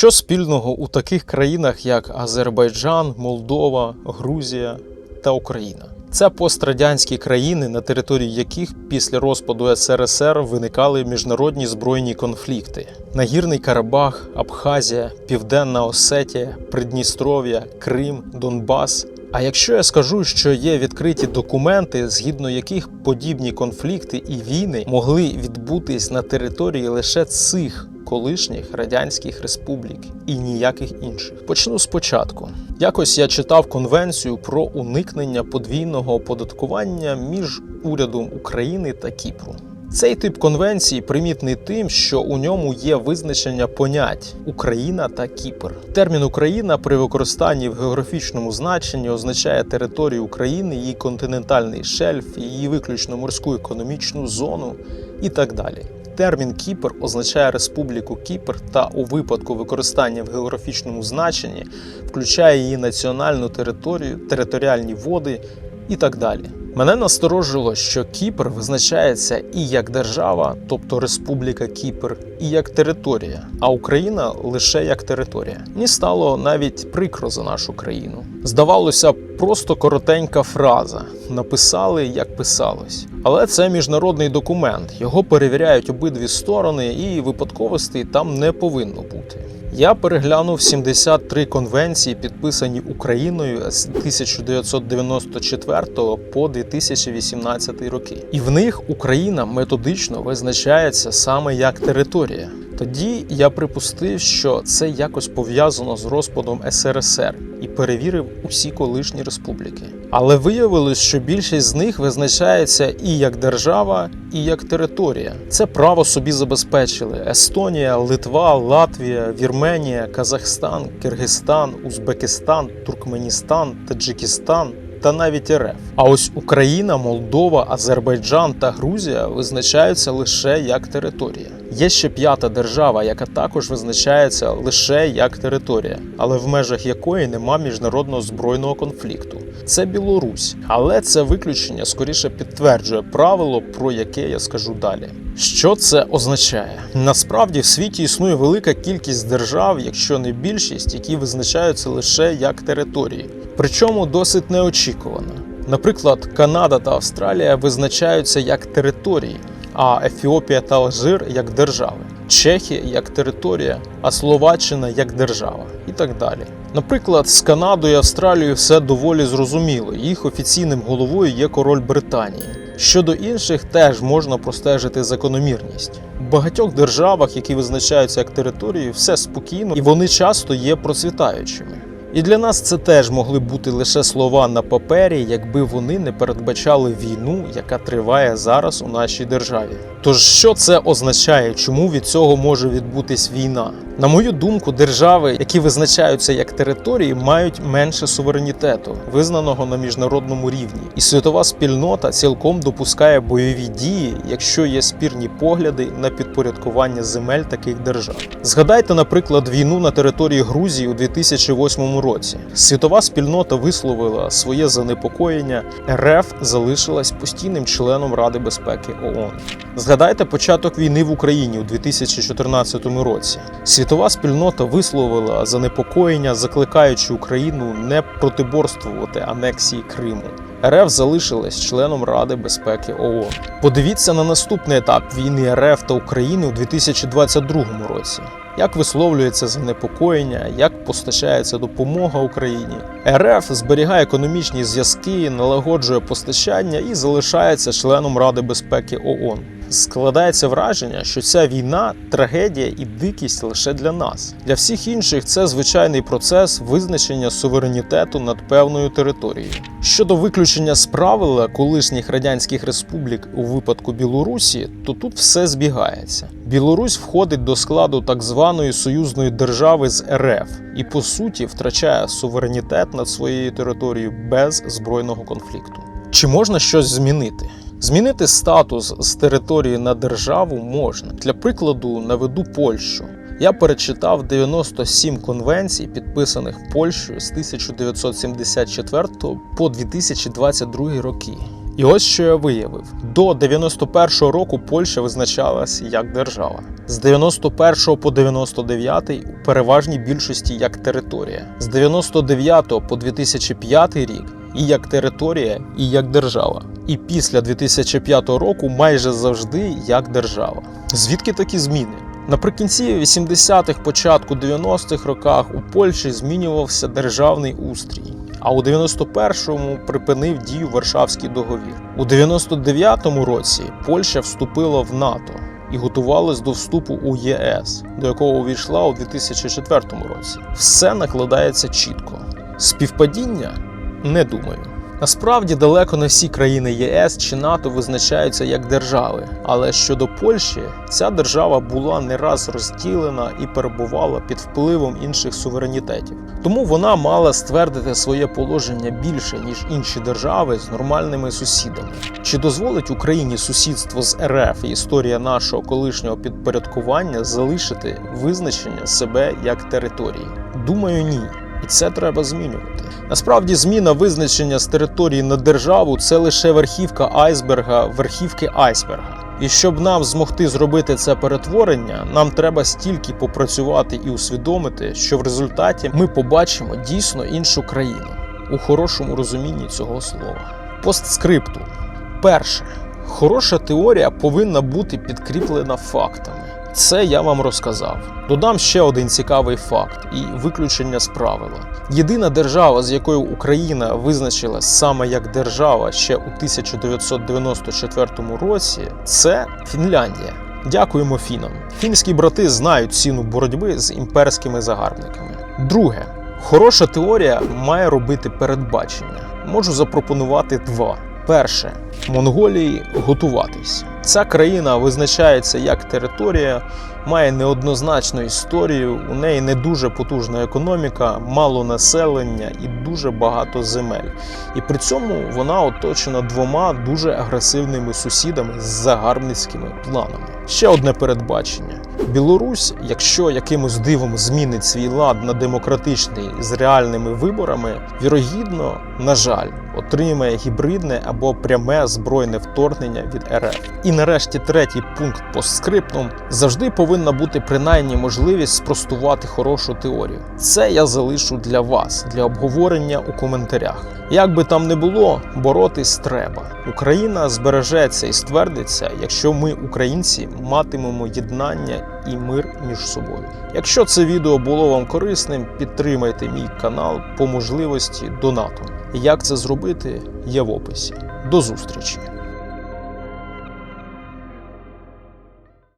Що спільного у таких країнах, як Азербайджан, Молдова, Грузія та Україна? Це пострадянські країни, на території яких після розпаду СРСР виникали міжнародні збройні конфлікти: Нагірний Карабах, Абхазія, Південна Осетія, Придністров'я, Крим, Донбас. А якщо я скажу, що є відкриті документи, згідно яких подібні конфлікти і війни могли відбутись на території лише цих колишніх радянських республік і ніяких інших. Почну спочатку. Якось я читав конвенцію про уникнення подвійного оподаткування між урядом України та Кіпру. Цей тип конвенції примітний тим, що у ньому є визначення понять Україна та Кіпр. Термін Україна при використанні в географічному значенні означає територію України, її континентальний шельф, її виключно морську економічну зону і так далі. Термін Кіпр означає Республіку Кіпр та у випадку використання в географічному значенні включає її національну територію, територіальні води і так далі. Мене насторожило, що Кіпр визначається і як держава, тобто Республіка Кіпр, і як територія, а Україна лише як територія. Мені стало навіть прикро за нашу країну. Здавалося, просто коротенька фраза. Написали, як писалось. Але це міжнародний документ. Його перевіряють обидві сторони, і випадковостей там не повинно бути. Я переглянув 73 конвенції, підписані Україною з 1994 по 2018 роки. І в них Україна методично визначається саме як територія. Тоді я припустив, що це якось пов'язано з розпадом СРСР і перевірив усі колишні республіки. Але виявилось, що більшість з них визначається і як держава, і як територія. Це право собі забезпечили Естонія, Литва, Латвія, Вірменія, Казахстан, Киргизстан, Узбекистан, Туркменістан, Таджикистан. Та навіть РФ. А ось Україна, Молдова, Азербайджан та Грузія визначаються лише як територія. Є ще п'ята держава, яка також визначається лише як територія, але в межах якої нема міжнародного збройного конфлікту. Це Білорусь, але це виключення скоріше підтверджує правило, про яке я скажу далі. Що це означає? Насправді в світі існує велика кількість держав, якщо не більшість, які визначаються лише як території. Причому досить неочікувано. Наприклад, Канада та Австралія визначаються як території, а Ефіопія та Алжир як держави, Чехія як територія, а Словаччина як держава і так далі. Наприклад, з Канадою і Австралією все доволі зрозуміло. Їх офіційним головою є король Британії. Щодо інших, теж можна простежити закономірність. У багатьох державах, які визначаються як території, все спокійно і вони часто є процвітаючими. І для нас це теж могли бути лише слова на папері, якби вони не передбачали війну, яка триває зараз у нашій державі. Тож що це означає, чому від цього може відбутись війна? На мою думку, держави, які визначаються як території, мають менше суверенітету, визнаного на міжнародному рівні, і світова спільнота цілком допускає бойові дії, якщо є спірні погляди на підпорядкування земель таких держав. Згадайте, наприклад, війну на території Грузії у 2008 році. Світова спільнота висловила своє занепокоєння. РФ залишилась постійним членом Ради безпеки ООН. Згадайте початок війни в Україні у 2014 році. Світова спільнота висловила занепокоєння, закликаючи Україну не протиборствувати анексії Криму. РФ залишилась членом Ради безпеки ООН. Подивіться на наступний етап війни РФ та України у 2022 році. Як висловлюється занепокоєння, як постачається допомога Україні? РФ зберігає економічні зв'язки, налагоджує постачання і залишається членом Ради безпеки ООН. Складається враження, що ця війна трагедія і дикість лише для нас. Для всіх інших це звичайний процес визначення суверенітету над певною територією. Щодо виключення з правила колишніх радянських республік у випадку Білорусі, то тут все збігається. Білорусь входить до складу так званої союзної держави з РФ і по суті втрачає суверенітет над своєю територією без збройного конфлікту. Чи можна щось змінити? Змінити статус з території на державу можна. Для прикладу, наведу Польщу. Я перечитав 97 конвенцій, підписаних Польщею з 1974 по 2022 роки. І ось що я виявив: до 91-го року Польща визначалась як держава. З 91 по 99 у переважній більшості як територія. З 99 по 2005 рік і як територія, і як держава. І після 2005 року майже завжди як держава. Звідки такі зміни? Наприкінці 80-х, початку 90-х роках у Польщі змінювався державний устрій. А у 91-му припинив дію Варшавський договір. У 99-му році Польща вступила в НАТО і готувалась до вступу у ЄС, до якого увійшла у 2004 році. Все накладається чітко. Співпадіння не думаю. Насправді далеко не всі країни ЄС чи НАТО визначаються як держави. Але щодо Польщі, ця держава була не раз розділена і перебувала під впливом інших суверенітетів. Тому вона мала ствердити своє положення більше ніж інші держави з нормальними сусідами. Чи дозволить Україні сусідство з РФ і історія нашого колишнього підпорядкування залишити визначення себе як території? Думаю, ні. І це треба змінювати. Насправді, зміна визначення з території на державу це лише верхівка айсберга, верхівки айсберга. І щоб нам змогти зробити це перетворення, нам треба стільки попрацювати і усвідомити, що в результаті ми побачимо дійсно іншу країну у хорошому розумінні цього слова. Постскриптум. Перше, хороша теорія повинна бути підкріплена фактами. Це я вам розказав. Додам ще один цікавий факт і виключення з правила. Єдина держава, з якою Україна визначилась саме як держава ще у 1994 році, це Фінляндія. Дякуємо фінам. Фінські брати знають ціну боротьби з імперськими загарбниками. Друге, хороша теорія має робити передбачення. Можу запропонувати два. Перше Монголії готуватись. Ця країна визначається як територія, має неоднозначну історію. У неї не дуже потужна економіка, мало населення і дуже багато земель. І при цьому вона оточена двома дуже агресивними сусідами з загарбницькими планами. Ще одне передбачення: Білорусь, якщо якимось дивом змінить свій лад на демократичний з реальними виборами, вірогідно, на жаль, отримає гібридне або пряме збройне вторгнення від РФ. І нарешті третій пункт постскриптум завжди повинна бути принаймні можливість спростувати хорошу теорію. Це я залишу для вас для обговорення у коментарях. Як би там не було, боротись треба. Україна збережеться і ствердиться, якщо ми, українці, матимемо єднання і мир між собою. Якщо це відео було вам корисним, підтримайте мій канал по можливості донатом. Як це зробити, є в описі. До зустрічі!